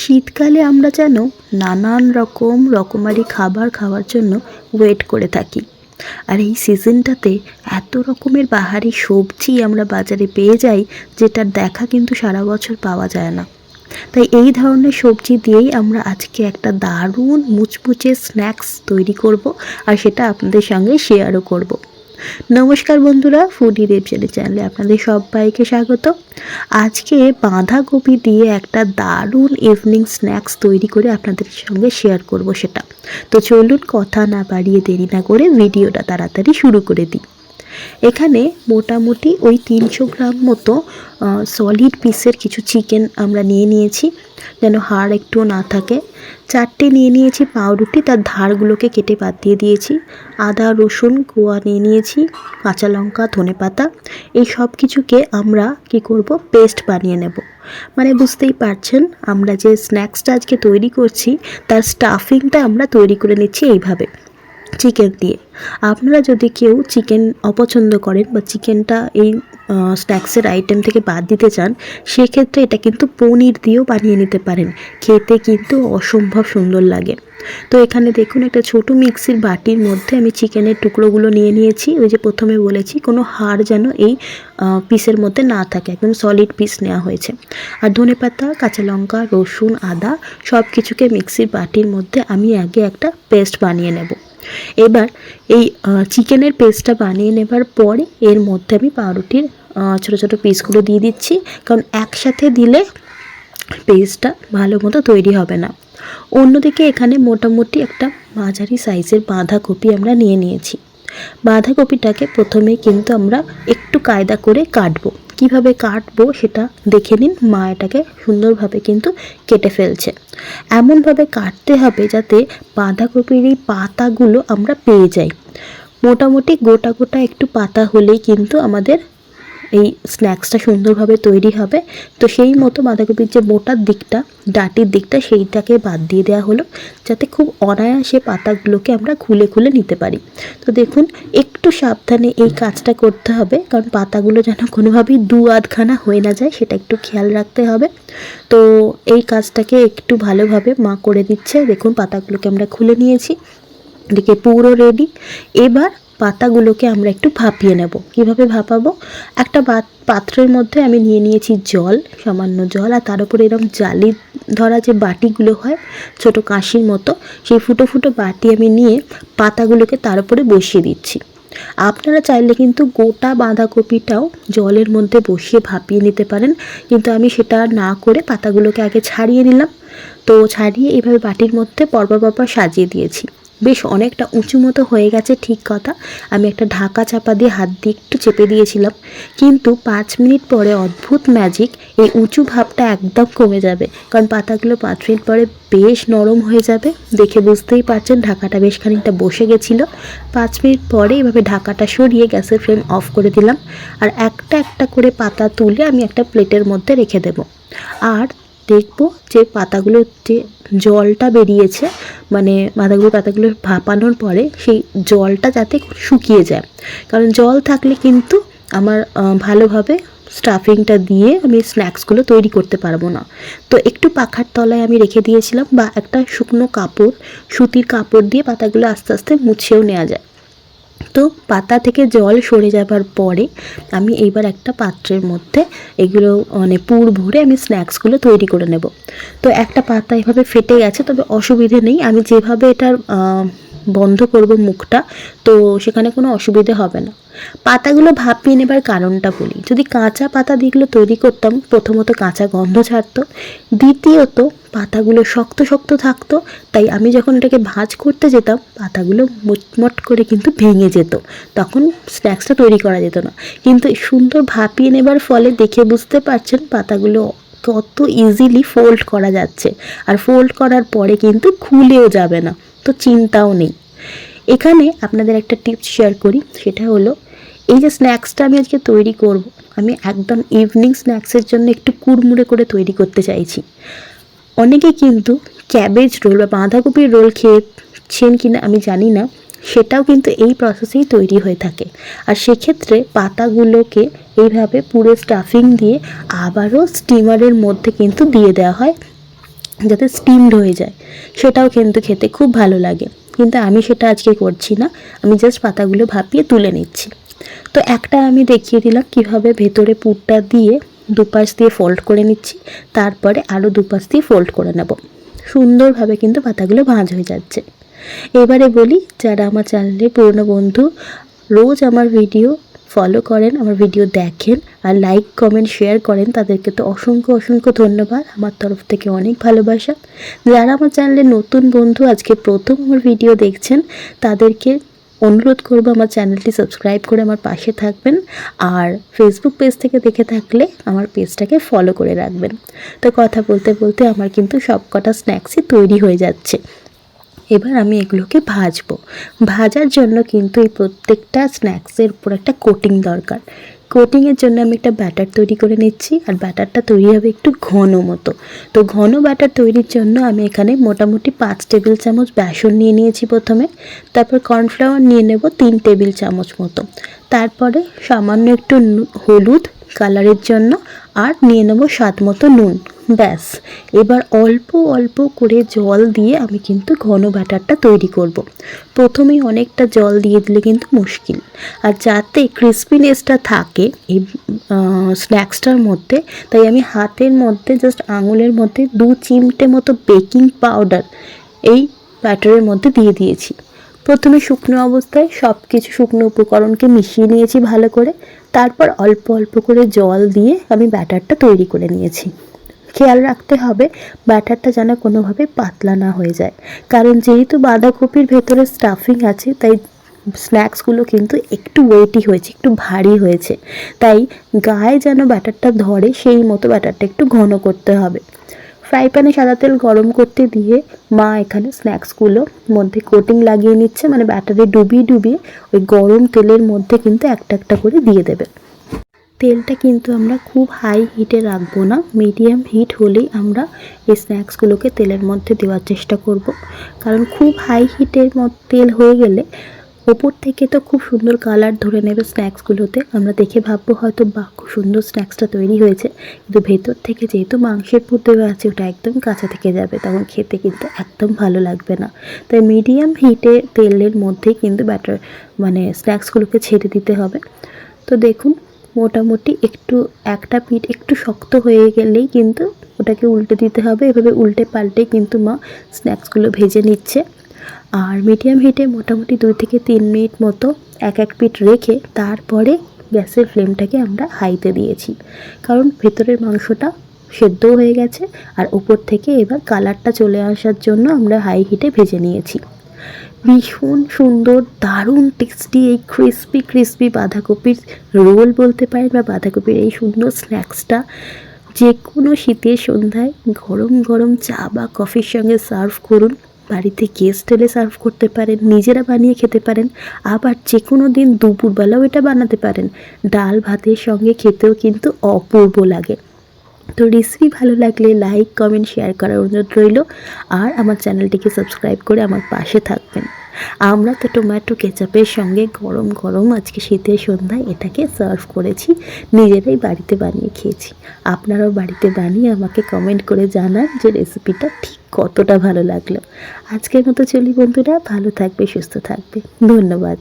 শীতকালে আমরা যেন নানান রকম রকমারি খাবার খাওয়ার জন্য ওয়েট করে থাকি। আর এই সিজনটাতে এত রকমের বাহারি সবজি আমরা বাজারে পেয়ে যাই, যেটার দেখা কিন্তু সারা বছর পাওয়া যায় না। তাই এই ধরনের সবজি দিয়েই আমরা আজকে একটা দারুণ মুচমুচে স্ন্যাক্স তৈরি করব, আর সেটা আপনাদের সঙ্গে শেয়ারও করব। নমস্কার বন্ধুরা ফুডি দেবচালি চ্যানেলে আপনাদের সবাইকে স্বাগত। আজকে বাঁধাকপি দিয়ে একটা দারুণ ইভিনিং স্ন্যাক্স তৈরি করে আপনাদের সঙ্গে শেয়ার করব সেটা। তো চলুন কথা না বাড়িয়ে দেরি না করে ভিডিওটা তাড়াতাড়ি শুরু করে দিই। এখানে মোটামুটি ওই তিনশো গ্রাম মতো সলিড পিসের কিছু চিকেন আমরা নিয়ে নিয়েছি, যেন হাড় একটুও না থাকে। চারটে নিয়ে নিয়েছি পাউরুটি, তার ধারগুলোকে কেটে বাদ দিয়ে দিয়েছি। আদা, রসুন কোয়া নিয়ে নিয়েছি, কাঁচা লঙ্কা, ধনে পাতা। এই সব কিছুকে আমরা কি করব? পেস্ট বানিয়ে নেব। মানে বুঝতেই পারছেন, আমরা যে স্ন্যাক্সটা আজকে তৈরি করছি, তার স্টাফিংটা আমরা তৈরি করে নিচ্ছি এইভাবে। চিকেন দিয়ে। আপনারা যদি কেউ চিকেন অপছন্দ করেন বা চিকেনটা এই স্ন্যাক্সের আইটেম থেকে বাদ দিতে চান, সেক্ষেত্রে এটা কিন্তু পনির দিয়েও বানিয়ে নিতে পারেন। খেতে কিন্তু অসম্ভব সুন্দর লাগে। তো এখানে দেখুন একটা ছোট মিক্সির বাটির মধ্যে আমি চিকেনের টুকরোগুলো নিয়ে নিয়েছি। ওই যে প্রথমে বলেছি, কোনো হাড় যেন এই পিসের মধ্যে না থাকে, একদম সলিড পিস নেওয়া হয়েছে। আর ধনে পাতা, কাঁচা লঙ্কা, রসুন, আদা সব কিছুকে মিক্সির বাটির মধ্যে আমি আগে একটা পেস্ট বানিয়ে নেব। এবার এই চিকেনের পেস্টটা বানিয়ে নেবার পরে এর মধ্যে আমি পাউরুটির ছোটো ছোটো পিসগুলো দিয়ে দিচ্ছি। কারণ একসাথে দিলে পেস্টটা ভালো মতো তৈরি হবে না। অন্যদিকে এখানে মোটামুটি একটা মাঝারি সাইজের বাঁধাকপি আমরা নিয়ে নিয়েছি। বাঁধাকপিটাকে প্রথমে কিন্তু আমরা একটু কায়দা করে কাটবো। কীভাবে কাটবো সেটা দেখে নিন। মা এটাকে সুন্দরভাবে কিন্তু কেটে ফেলছে। এমনভাবে কাটতে হবে যাতে বাঁধাকপির এই পাতাগুলো আমরা পেয়ে যাই। মোটামুটি গোটা গোটা একটু পাতা হলেই কিন্তু আমাদের এই স্ন্যাক্সটা সুন্দরভাবে তৈরি হবে। তো সেই মতো বাঁধাকপির যে মোটার দিকটা, ডাটির দিকটা, সেইটাকে বাদ দিয়ে দেওয়া হলো, যাতে খুব অনায়াসে পাতাগুলোকে আমরা খুলে খুলে নিতে পারি। তো দেখুন, একটু সাবধানে এই কাজটা করতে হবে, কারণ পাতাগুলো যেন কোনোভাবেই দু আধখানা হয়ে না যায়, সেটা একটু খেয়াল রাখতে হবে। তো এই কাজটাকে একটু ভালোভাবে মা করে দিচ্ছে। দেখুন, পাতাগুলোকে আমরা খুলে নিয়েছি। এদিকে পুরো রেডি এবার পাতাগুলোকে আমরা একটু ভাপিয়ে নেব। কীভাবে ভাপাবো? একটা পাত্রের মধ্যে আমি নিয়ে নিয়েছি জল, সামান্য জল, আর তার উপরে এরকম জালি ধরা যে বাটিগুলো হয়, ছোট কাঁশির মতো, সেই ফুটো ফুটো বাটি আমি নিয়ে পাতাগুলোকে তার উপরে বসিয়ে দিচ্ছি। আপনারা চাইলে কিন্তু গোটা বাঁধাকপিটাও জলের মধ্যে বসিয়ে ভাপিয়ে নিতে পারেন, কিন্তু আমি সেটা না করে পাতাগুলোকে আগে ছাড়িয়ে নিলাম। তো ছাড়িয়ে এইভাবে বাটির মধ্যে পরপর পরপর সাজিয়ে দিয়েছি। বেশ অনেকটা উঁচু মতো হয়ে গেছে, ঠিক কথা। আমি একটা ঢাকা চাপা দিয়ে হাত দিয়ে একটু চেপে দিয়েছিলাম। কিন্তু পাঁচ মিনিট পরে অদ্ভুত ম্যাজিক এই উঁচু ভাবটা একদম কমে যাবে। কারণ পাতাগুলো পাঁচ মিনিট পরে বেশ নরম হয়ে যাবে। দেখে বুঝতেই পারছেন ঢাকাটা বেশ খানিকটা বসে গেছিল। পাঁচ মিনিট পরে এভাবে ঢাকাটা সরিয়ে গ্যাসের ফ্লেম অফ করে দিলাম। আর একটা একটা করে পাতা তুলে আমি একটা প্লেটের মধ্যে রেখে দেব। আর দেখব যে পাতাগুলো যে জলটা বেরিয়েছে মানে বাঁধাকপির পাতাগুলো ভাপানোর পরে সেই জলটা যাতে শুকিয়ে যায়। কারণ জল থাকলে কিন্তু আমার ভালোভাবে স্টাফিংটা দিয়ে আমি স্ন্যাক্সগুলো তৈরি করতে পারব না। তো একটু পাখার তলায় আমি রেখে দিয়েছিলাম বা একটা শুকনো কাপড়, সুতির কাপড় দিয়ে পাতাগুলো আস্তে আস্তে মুছেও নেওয়া যায়। তো পাতা থেকে জল সরে যাবার পরে আমি এইবার একটা পাত্রের মধ্যে এগুলো মানে পুর ভরে আমি স্ন্যাক্সগুলো তৈরি করে নেব। তো একটা পাতা এভাবে ফেটে গেছে, তবে অসুবিধে নেই। আমি যেভাবে এটার বন্ধ করব মুখটা, তো সেখানে কোনো অসুবিধে হবে না। পাতাগুলো ভাপিয়ে নেবার কারণটা বলি। যদি কাঁচা পাতা দিয়েগুলো তৈরি করতাম, প্রথমত কাঁচা গন্ধ ছাড়তো, দ্বিতীয়ত পাতাগুলো শক্ত শক্ত থাকতো, তাই আমি যখন এটাকে ভাজ করতে যেতাম, পাতাগুলো মোটমট করে কিন্তু ভেঙে যেত। তখন স্ন্যাক্সটা তৈরি করা যেত না। কিন্তু সুন্দর ভাপিয়ে নেবার ফলে দেখে বুঝতে পারছেন পাতাগুলো কত ইজিলি ফোল্ড করা যাচ্ছে। আর ফোল্ড করার পরে কিন্তু খুলেও যাবে না, তো চিন্তাও নেই। এখানে আপনাদের একটা টিপস শেয়ার করি, সেটা হলো এই যে স্ন্যাক্সটা আমি আজকে তৈরি করব, আমি একদম ইভিনিং স্ন্যাক্সের জন্য একটু কুড়মুড়ে করে তৈরি করতে চাইছি। অনেকে কিন্তু ক্যাবেজ রোল বা বাঁধাকপির রোল খেয়েছেন কি না আমি জানি না, সেটাও কিন্তু এই প্রসেসেই তৈরি হয়ে থাকে। আর সেক্ষেত্রে পাতাগুলোকে এইভাবে পুরো স্টাফিং দিয়ে আবারও স্টিমারের মধ্যে কিন্তু দিয়ে দেওয়া হয়, যাতে স্টিমড হয়ে যায়। সেটাও কিন্তু খেতে খুব ভালো লাগে। কিন্তু আমি সেটা আজকে করছি না। আমি জাস্ট পাতাগুলো ভাপিয়ে তুলে নিচ্ছি। তো একটা আমি দেখিয়ে দিলাম কীভাবে ভেতরে পুরটা দিয়ে দুপাশ দিয়ে ফোল্ড করে নিচ্ছি, তারপরে আরও দুপাশ দিয়ে ফোল্ড করে নেব। সুন্দরভাবে কিন্তু পাতাগুলো ভাঁজ হয়ে যাচ্ছে। এবারে বলি, যারা আমার চ্যানেলে পুরনো বন্ধু, রোজ আমার ভিডিও ফলো করেন, আমার ভিডিও দেখেন আর লাইক কমেন্ট শেয়ার করেন। তাদেরকে তো অসংখ্য অসংখ্য ধন্যবাদ। আমার তরফ থেকে অনেক ভালোবাসা। যারা আমার চ্যানেলে নতুন বন্ধু, আজকে প্রথম আমার ভিডিও দেখছেন, তাদেরকে অনুরোধ করব আমার চ্যানেলটি সাবস্ক্রাইব করে আমার পাশে থাকবেন আর ফেসবুক পেজ থেকে দেখে থাকলে আমার পেজটাকে ফলো করে রাখবেন। তো কথা বলতে বলতে আমার কিন্তু সব কটা স্ন্যাক্সই তৈরি হয়ে যাচ্ছে। এবার আমি এগুলোকে ভাজবো। ভাজার জন্য কিন্তু এই প্রত্যেকটা স্ন্যাক্সের উপর একটা কোটিং দরকার। কোটিংয়ের জন্য আমি একটা ব্যাটার তৈরি করে নিচ্ছি, আর ব্যাটারটা তৈরি হবে একটু ঘন মতো। তো ঘন ব্যাটার তৈরির জন্য আমি এখানে মোটামুটি পাঁচ টেবিল চামচ বেসন নিয়ে নিয়েছি প্রথমে। তারপর কর্নফ্লাওয়ার নিয়ে নেব তিন টেবিল চামচ মতো। তারপরে সামান্য একটু হলুদ কালারের জন্য আর নিয়ে নেব স্বাদ মতো নুন। ব্যাস, এবার অল্প অল্প করে জল দিয়ে আমি কিন্তু ঘন ব্যাটারটা তৈরি করব। প্রথমেই অনেকটা জল দিয়ে দিলে কিন্তু মুশকিল। আর যাতে ক্রিসপিনেসটা থাকে এই স্ন্যাক্সটার মধ্যে, তাই আমি হাতের মধ্যে জাস্ট আঙুলের মধ্যে দু চিমটে মতো বেকিং পাউডার এই ব্যাটারের মধ্যে দিয়ে দিয়েছি। প্রথমে শুকনো অবস্থায় সব কিছু শুকনো উপকরণকে মিশিয়ে নিয়েছি ভালো করে। তারপর অল্প অল্প করে জল দিয়ে আমি ব্যাটারটা তৈরি করে নিয়েছি। খেয়াল রাখতে হবে ব্যাটারটা যেন কোনোভাবে পাতলা না হয়ে যায়। কারণ যেহেতু বাঁধাকপির ভেতরে স্টাফিং আছে, তাই স্ন্যাক্সগুলো কিন্তু একটু ওয়েটি হয়েছে, একটু ভারী হয়েছে। তাই গায়ে যেন ব্যাটারটা ধরে, সেই মতো ব্যাটারটা একটু ঘন করতে হবে। ফ্রাই প্যানে সাদা তেল গরম করতে দিয়ে মা এখানে স্ন্যাক্সগুলো মধ্যে কোটিং লাগিয়ে নিচ্ছে মানে ব্যাটারে ডুবিয়ে ডুবিয়ে ওই গরম তেলের মধ্যে কিন্তু একটা একটা করে দিয়ে দেবে। তেলটা কিন্তু আমরা খুব হাই হিটে রাখব না মিডিয়াম হিট হলেই আমরা এই স্ন্যাক্সগুলোকে তেলের মধ্যে দেওয়ার চেষ্টা করব। কারণ খুব হাই হিটের তেল হয়ে গেলে ওপর থেকে তো খুব সুন্দর কালার ধরে নেবে স্ন্যাক্সগুলোতে আমরা দেখে ভাববো হয়তো বা খুব সুন্দর স্ন্যাক্সটা তৈরি হয়েছে। কিন্তু ভেতর থেকে যেহেতু মাংসের পুর দেওয়া আছে, ওটা একদম কাঁচা থেকে যাবে। তখন খেতে কিন্তু একদম ভালো লাগবে না। তাই মিডিয়াম হিটে তেলের মধ্যেই কিন্তু ব্যাটার মানে স্ন্যাক্সগুলোকে ছেড়ে দিতে হবে। তো দেখুন, মোটামুটি একটু, একটা পিঠ একটু শক্ত হয়ে গেলেই কিন্তু ওটাকে উল্টে দিতে হবে। এভাবে উল্টে পাল্টে কিন্তু মা স্ন্যাক্সগুলো ভেজে নিচ্ছে। আর মিডিয়াম হিটে মোটামুটি দুই থেকে তিন মিনিট মতো এক এক পিট রেখে তারপরে গ্যাসের ফ্লেমটাকে আমরা হাইতে দিয়েছি। কারণ ভেতরের মাংসটা সেদ্ধও হয়ে গেছে আর উপর থেকে এবার কালারটা চলে আসার জন্য আমরা হাই হিটে ভেজে নিয়েছি। ভীষণ সুন্দর, দারুণ টেস্টি এই ক্রিসপি ক্রিসপি বাঁধাকপির রোল বলতে পারেন বা বাঁধাকপির এই সুন্দর স্ন্যাক্সটা যে কোনো শীতের সন্ধ্যায় গরম গরম চা বা কফির সঙ্গে সার্ভ করুন। বাড়িতে গেস্ট এলে সার্ভ করতে পারেন, নিজেরা বানিয়ে খেতে পারেন, আবার যে কোনো দিন দুপুরবেলাও এটা বানাতে পারেন। ডাল ভাতের সঙ্গে খেতেও কিন্তু অপূর্ব লাগে। তো রেসিপি ভালো লাগলে লাইক কমেন্ট শেয়ার করার অনুরোধ রইল আর আমার চ্যানেলটিকে সাবস্ক্রাইব করে আমার পাশে থাকবেন। আমরা তো টমেটো কেচাপের সঙ্গে গরম গরম আজকে শীতের সন্ধ্যায় এটাকে সার্ভ করেছি, নিজেরাই বাড়িতে বানিয়ে খেয়েছি। আপনারাও বাড়িতে বানিয়ে আমাকে কমেন্ট করে জানান যে রেসিপিটা ঠিক কতটা ভালো লাগল। আজকের মতো চলি বন্ধুরা ভালো থাকবে সুস্থ থাকবে। ধন্যবাদ।